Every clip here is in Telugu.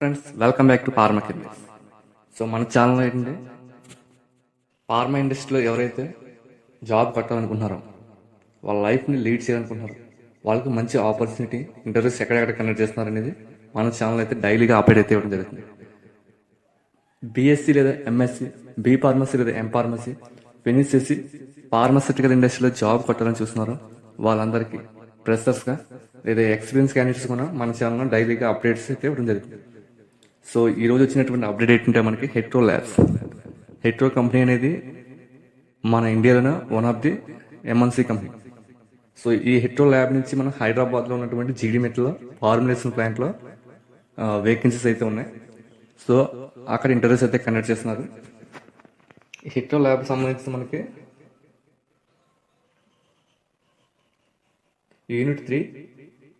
Friends welcome back to pharma kidneys so మన ఛానల్ ఏంటంటే ఫార్మా ఇండస్ట్రీలో ఎవరైతే జాబ్ కట్టాలనుకుంటున్నారో వాళ్ళ లైఫ్ని లీడ్ చేయాలనుకుంటున్నారో వాళ్ళకి మంచి ఆపర్చునిటీ ఇంటర్వ్యూస్ ఎక్కడెక్కడ కండక్ట్ చేస్తున్నారు అనేది మన ఛానల్ అయితే డైలీగా అప్డేట్ అయితే ఇవ్వడం జరుగుతుంది. బీఎస్సీ లేదా ఎంఎస్సీ బీ ఫార్మసీ లేదా ఎం ఫార్మసీ ఫినిష్ చేసి ఫార్మసిటికల్ ఇండస్ట్రీలో జాబ్ కొట్టాలని చూస్తున్నారో వాళ్ళందరికీ ప్రెసర్స్గా లేదా ఎక్స్పీరియన్స్ క్యాండిడేట్స్ కూడా మన ఛానల్లో డైలీగా అప్డేట్స్ అయితే ఇవ్వడం జరుగుతుంది. సో ఈ రోజు వచ్చినటువంటి అప్డేట్ ఏంటంటే మనకి హెట్రో ల్యాబ్స్ హెట్రో కంపెనీ అనేది మన ఇండియాలోనే one of the MNC company so ఈ హెట్రో ల్యాబ్ నుంచి మన హైదరాబాద్లో ఉన్నటువంటి జీడిమెట్లో ఫార్ములేషన్ ప్లాంట్లో వేకెన్సీస్ అయితే ఉన్నాయి. సో అక్కడ ఇంటర్వ్యూస్ అయితే కండక్ట్ చేస్తున్నారు. ఈ హెట్రో ల్యాబ్ సంబంధించి మనకి యూనిట్ త్రీ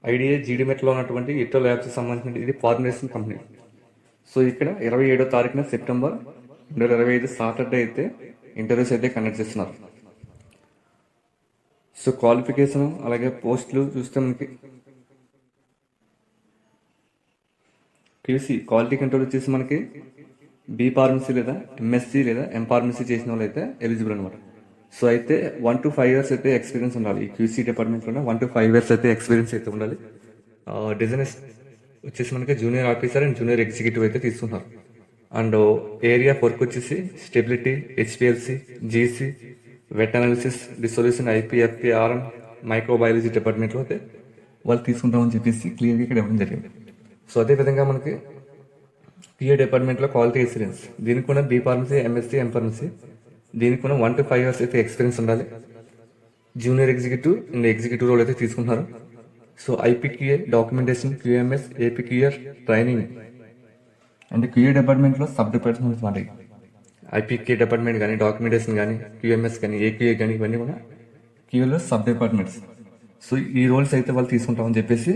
ఐడిఏ జీడిమెట్లో ఉన్నటువంటి హెట్రో ల్యాబ్స్ సంబంధించిన ఇది ఫార్ములేషన్ కంపెనీ సో ఇక్కడ ఇరవై ఏడో తారీఖున సెప్టెంబర్ రెండు వేల ఇరవై ఐదు సాటర్డే అయితే ఇంటర్వ్యూస్ అయితే కండక్ట్ చేస్తున్నారు. సో క్వాలిఫికేషన్ అలాగే పోస్టులు చూస్తే మనకి క్యూసీ క్వాలిటీ కంట్రోల్ వచ్చేసి మనకి బీ ఫార్మసీ లేదా ఎంఎస్సీ లేదా ఎంఫార్మసీ చేసిన వాళ్ళు అయితే ఎలిజిబుల్ అనమాట సో అయితే వన్ టు ఫైవ్ ఇయర్స్ అయితే ఎక్స్పీరియన్స్ ఉండాలి. ఈ క్యూసీ డిపార్ట్మెంట్లో వన్ టు ఫైవ్ ఇయర్స్ అయితే ఎక్స్పీరియన్స్ అయితే ఉండాలి. డిజైన్ వచ్చేసి మనకి junior officer and junior executive అయితే తీసుకున్నారు అండ్ ఏరియా uh, వర్క్ వచ్చేసి stability HPLC GC wet analysis dissolution IPFP RM microbiology డిపార్ట్మెంట్లో అయితే వాళ్ళు తీసుకుంటామని చెప్పేసి క్లియర్గా ఇక్కడ ఇవ్వడం జరిగింది. సో అదే విధంగా మనకి పిఏ డిపార్ట్మెంట్లో క్వాలిటీ ఎక్స్పీరియన్స్ దీనికి కూడా B pharmacy MSc M pharmacy దీనికి కూడా వన్ టు ఫైవ్ ఇయర్స్ అయితే ఎక్స్పీరియన్స్ ఉండాలి. Junior executive and executive role అయితే తీసుకుంటున్నారు. So IPQA documentation QMS APQR training అంటే క్యూఏ డిపార్ట్మెంట్లో సబ్ డిపార్ట్మెంట్స్ మాట ఐపీకే డిపార్ట్మెంట్ కానీ డాక్యుమెంటేషన్ కానీ క్యూఎంఎస్ కానీ ఏక్యూఏ కానీ ఇవన్నీ కూడా క్యూఏలో సబ్ డిపార్ట్మెంట్స్ సో ఈ రోల్స్ అయితే వాళ్ళు తీసుకుంటామని చెప్పేసి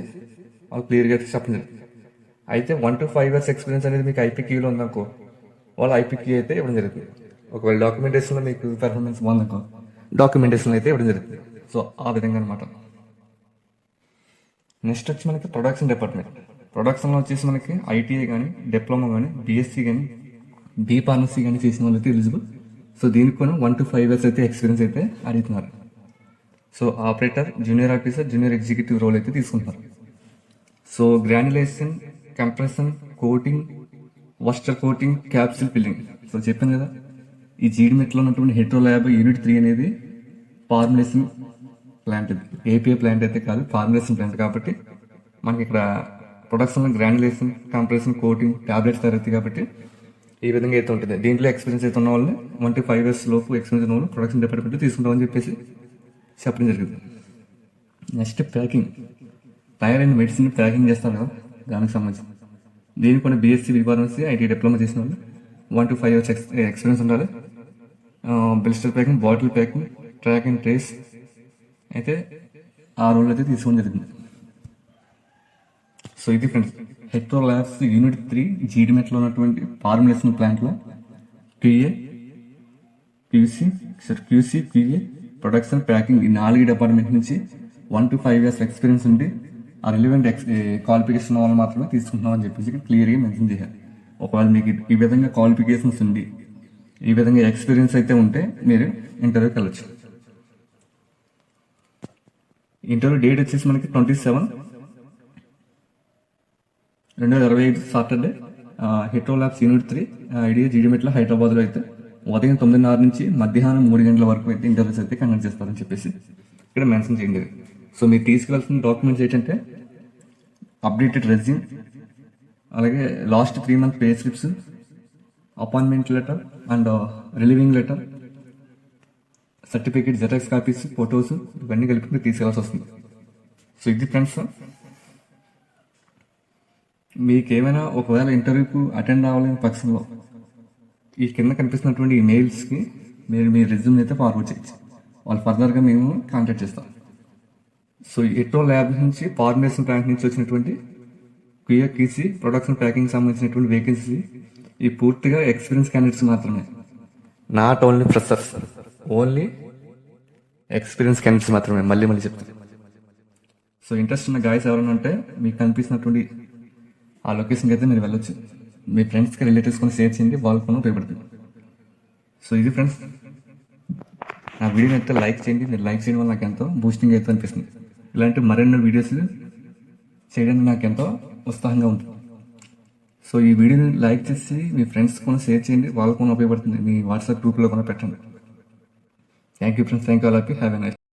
వాళ్ళు క్లియర్గా అయితే చెప్పండి. అయితే one to five years experience అనేది మీకు ఐపీక్యూలో ఉందనుకో వాళ్ళు ఐపీక్యూ అయితే ఇవ్వడం జరుగుతుంది. ఒకవేళ డాక్యుమెంటేషన్లో మీకు పెర్ఫార్మెన్స్ బాగుందనుకో డాక్యుమెంటేషన్ అయితే ఇవ్వడం జరుగుతుంది. సో ఆ విధంగా అనమాట నెక్స్ట్ వచ్చి మనకి ప్రొడక్షన్ డిపార్ట్మెంట్. ప్రొడక్షన్లో వచ్చేసి మనకి ఐటీఐ కానీ డిప్లొమా కానీ బీఎస్సీ కానీ బీ ఫార్మసీ కానీ చేసిన వాళ్ళు అయితే ఎలిజిబుల్. సో దీనికి కూడా వన్ టు ఫైవ్ ఇయర్స్ అయితే ఎక్స్పీరియన్స్ అయితే అడుగుతున్నారు. So operator junior officer junior executive role అయితే తీసుకుంటారు so granulation compression coating Wurster coating capsule filling. So చెప్పాను కదా ఈ జీడిమెట్లో ఉన్నటువంటి హెట్రో ల్యాబ్ యూనిట్ త్రీ అనేది ఫార్ములేషన్ ప్లాంట్ ఏపీఏ ప్లాంట్ అయితే కాదు ఫార్ములేషన్ ప్లాంట్ కాబట్టి మనకి ఇక్కడ production granulation compression coating tablets తయారైతే కాబట్టి ఈ విధంగా అయితే ఉంటుంది. దీంట్లో ఎక్స్పీరియన్స్ అయితే ఉన్న వాళ్ళు వన్ టు ఫైవ్ ఇయర్స్ లోపు ఎక్స్పీరియన్స్ ఉన్న వాళ్ళు ప్రొడక్షన్ డిపార్ట్మెంట్ తీసుకుంటామని చెప్పేసి చెప్పడం జరిగింది. Next packing tier and medicine packing చేస్తారు కదా దానికి సంబంధించి. దీనికి కొన్ని బీఎస్సీ ఫార్మసీ ఐటీ డిప్లొమా చేసిన వాళ్ళు one to five years experience ఉండాలి. Blister packing bottle packing track and trace అయితే ఆ రోల్ అయితే తీసుకోవడం జరిగింది. సో ఇది ఫ్రెండ్స్ హెక్టో ల్యాబ్స్ యూనిట్ త్రీ జీడిమెట్లో ఉన్నటువంటి ఫార్ములేషన్ ప్లాంట్లో QA QC sir QC QA production packing ఈ నాలుగు డిపార్ట్మెంట్ నుంచి one to five years experience ఉండి ఆ రిలివెంట్ ఎక్స్ క్వాలిఫికేషన్ వాళ్ళు మాత్రమే తీసుకుంటున్నాం అని చెప్పేసి క్లియర్గా మెన్షన్ చేశారు. ఒకవేళ మీకు ఈ విధంగా క్వాలిఫికేషన్స్ ఉండి ఈ విధంగా ఎక్స్పీరియన్స్ అయితే ఉంటే మీరు ఇంటర్వ్యూకి వెళ్ళచ్చు. ఇంటర్వ్యూ డేట్ వచ్చేసి మనకి ట్వంటీ సెవెన్. రెండు వేల ఇరవై ఐదు Saturday Hetero labs unit three IDA Jeedimetla హైదరాబాద్లో అయితే ఉదయం తొమ్మిదిన్నర నుంచి మధ్యాహ్నం మూడు గంటల వరకు అయితే ఇంటర్వ్యూస్ అయితే కండక్ట్ చేస్తారని చెప్పేసి ఇక్కడ మెన్షన్ చేయండి. సో మీరు తీసుకెళ్ళాల్సిన డాక్యుమెంట్స్ ఏంటంటే అప్డేటెడ్ రెజ్యూమ్ అలాగే last three month pay slips appointment letter and relieving letter certificate Xerox copies photos ఇవన్నీ కలిపి మీరు తీసుకెళ్ళాల్సి వస్తుంది. సో ఇది ఫ్రెండ్స్ మీకేమైనా ఒకవేళ ఇంటర్వ్యూకు అటెండ్ అవ్వలేని పక్షంలో ఈ కింద కనిపిస్తున్నటువంటి ఈ మెయిల్స్కి మీరు మీ రెజ్యూమ్ అయితే ఫార్వర్డ్ చేయొచ్చు. వాళ్ళు ఫర్దర్గా మేము కాంటాక్ట్ చేస్తాం. సో ఎటో ల్యాబ్ నుంచి ఫార్మేషన్ ప్లాంట్ నుంచి వచ్చినటువంటి క్యూఏ ప్రొడక్షన్ ప్యాకింగ్ సంబంధించినటువంటి వేకెన్సీ ఈ పూర్తిగా ఎక్స్పీరియన్స్ క్యాండిడేట్స్ మాత్రమే. Not only freshers only experience candidates మాత్రమే. మళ్ళీ మళ్ళీ చెప్తాను. సో ఇంట్రెస్ట్ ఉన్న గాయస్ ఎవరైనా ఉంటే మీకు కనిపిస్తున్నటువంటి ఆ లొకేషన్కి అయితే మీరు వెళ్ళొచ్చు. మీ ఫ్రెండ్స్కి రిలేటివ్స్ కూడా షేర్ చేయండి. వాళ్ళకు కూడా ఉపయోగపడుతుంది. సో ఇది ఫ్రెండ్స్ నా వీడియోని అయితే లైక్ చేయండి. మీరు లైక్ చేయడం వల్ల నాకు ఎంతో బూస్టింగ్ అయితే అనిపిస్తుంది. ఇలాంటి మరెన్నో వీడియోస్ చేయడానికి నాకు ఎంతో ఉత్సాహంగా ఉంటుంది సో ఈ వీడియోని లైక్ చేసి మీ ఫ్రెండ్స్ కూడా షేర్ చేయండి. వాళ్ళకు కూడా ఉపయోగపడుతుంది. మీ వాట్సాప్ గ్రూప్లో కూడా పెట్టండి. Thank you, Prince. Thank all of you. Have a nice